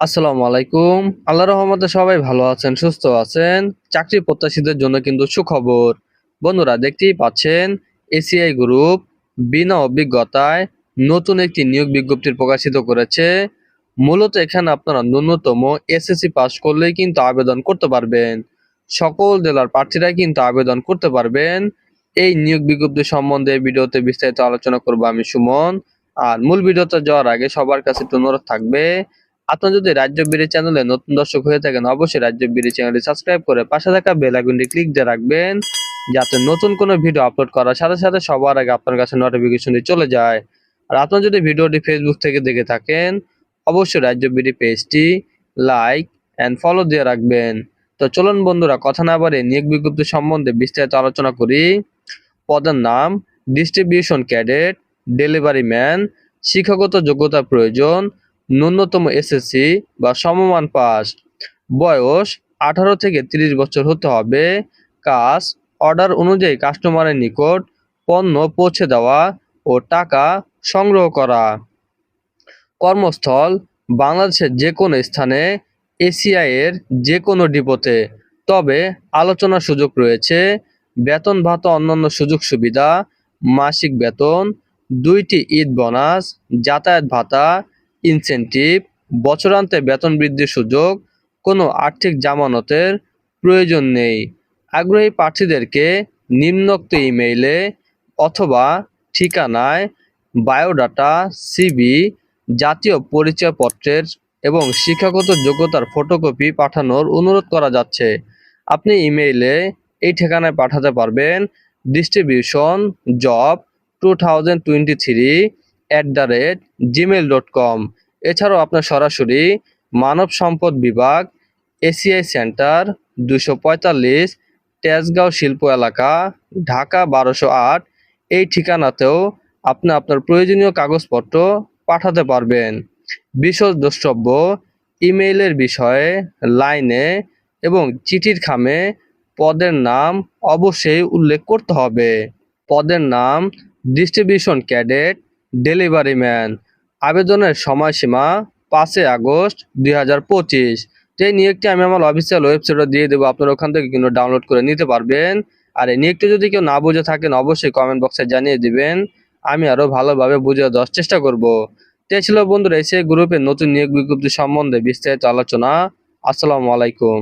আসসালামু আলাইকুম। আল্লাহ রহমতে সবাই ভালো আছেন, সুস্থ আছেন। চাকরি প্রত্যাশীদের জন্য কিন্তু সুখবর। বন্ধুরা, দেখতেই পাচ্ছেন, এসিআই গ্রুপ বিনা অভিজ্ঞতায় নতুন একটি নিয়োগ বিজ্ঞপ্তি প্রকাশিত করেছে। মূলত এখানে আপনারা ন্যূনতম এসএসসি পাস করলেই কিন্তু আবেদন করতে পারবেন। সকল জেলার প্রার্থীরা কিন্তু আবেদন করতে পারবেন। এই নিয়োগ বিজ্ঞপ্তি সম্বন্ধে ভিডিওতে বিস্তারিত আলোচনা করব আমি সুমন। আর মূল ভিডিওতে যাওয়ার আগে সবার কাছে একটু অনুরোধ থাকবে আপনার যদি রাজ্য বিড়ি চ্যানেলে নতুন দর্শক হয়ে থাকেন, অবশ্যই রাজ্য বিড়ি চ্যানেলটি সাবস্ক্রাইব করে পাশে থাকা বেল আইকনটি ক্লিক দিয়ে রাখবেন, যাতে নতুন কোনো ভিডিও আপলোড করার সাথে সাথে সবার আগে আপনার কাছে নোটিফিকেশনটি চলে যায়। আর আপনার যদি ভিডিওটি ফেসবুক থেকে দেখে থাকেন, অবশ্যই রাজ্য বিড়ি পেজটি লাইক অ্যান্ড ফলো দিয়ে রাখবেন। তো চলুন বন্ধুরা, কথা না বাড়ে নিয়োগ বিজ্ঞপ্তি সম্বন্ধে বিস্তারিত আলোচনা করি। পদের নাম ডিস্ট্রিবিউশন ক্যাডেট ডেলিভারি ম্যান শিক্ষাগত যোগ্যতা প্রয়োজন ন্যূনতম এসএসসি বা সমমান পাস। বয়স আঠারো থেকে তিরিশ বছর হতে হবে। কাজ অর্ডার অনুযায়ী কাস্টমারের নিকট পণ্য পৌঁছে দেওয়া ও টাকা সংগ্রহ করা। কর্মস্থল বাংলাদেশের যে কোনো স্থানে এর যে কোনো ডিপোতে। তবে আলোচনার সুযোগ রয়েছে। বেতন ভাতা অন্যান্য সুযোগ সুবিধা, মাসিক বেতন, দুইটি ঈদ বোনাস, যাতায়াত ভাতা ইনসেনটিভ বছরান্তে বেতন বৃদ্ধির সুযোগ, কোনো আর্থিক জামানতের প্রয়োজন নেই। আগ্রহী প্রার্থীদেরকে নিম্নোক্ত ইমেইলে অথবা ঠিকানায় বায়োডাটা সিবি জাতীয় পরিচয়পত্রের এবং শিক্ষাগত যোগ্যতার ফটোকপি পাঠানোর অনুরোধ করা যাচ্ছে। আপনি ইমেইলে এই ঠিকানায় পাঠাতে পারবেন। Distribution, job, two thousand twenty three at the rate Gmail dot com এছাড়াও আপনার সরাসরি মানব সম্পদ বিভাগ এসিআই সেন্টার দুশো পঁয়তাল্লিশ, তেজগাঁও শিল্প এলাকা, ঢাকা বারোশো আট। এই ঠিকানাতেও আপনি আপনার প্রয়োজনীয় কাগজপত্র পাঠাতে পারবেন। বিশেষ দ্রষ্টব্য, ইমেইলের বিষয়ে, লাইনে এবং চিঠির খামে পদের নাম অবশ্যই উল্লেখ করতে হবে। পদের নাম ডিস্ট্রিবিউশন ক্যাডেট ডেলিভারি ম্যান আবেদনের সময়সীমা পাঁচই আগস্ট দুই এই নিয়োগটি আমি আমার অফিসিয়াল ওয়েবসাইটে দিয়ে দেবো, আপনারা ওখান থেকে কিন্তু ডাউনলোড করে নিতে পারবেন। আর এই নিয়োগটি যদি কেউ না বুঝে থাকেন, অবশ্যই কমেন্ট বক্সে জানিয়ে দিবেন। আমি আরও ভালোভাবে বুঝে দেওয়ার চেষ্টা করব। তে ছিল বন্ধুরা এসে গ্রুপের নতুন নিয়োগ বিজ্ঞপ্তি সম্বন্ধে বিস্তারিত আলোচনা। আসসালামু আলাইকুম।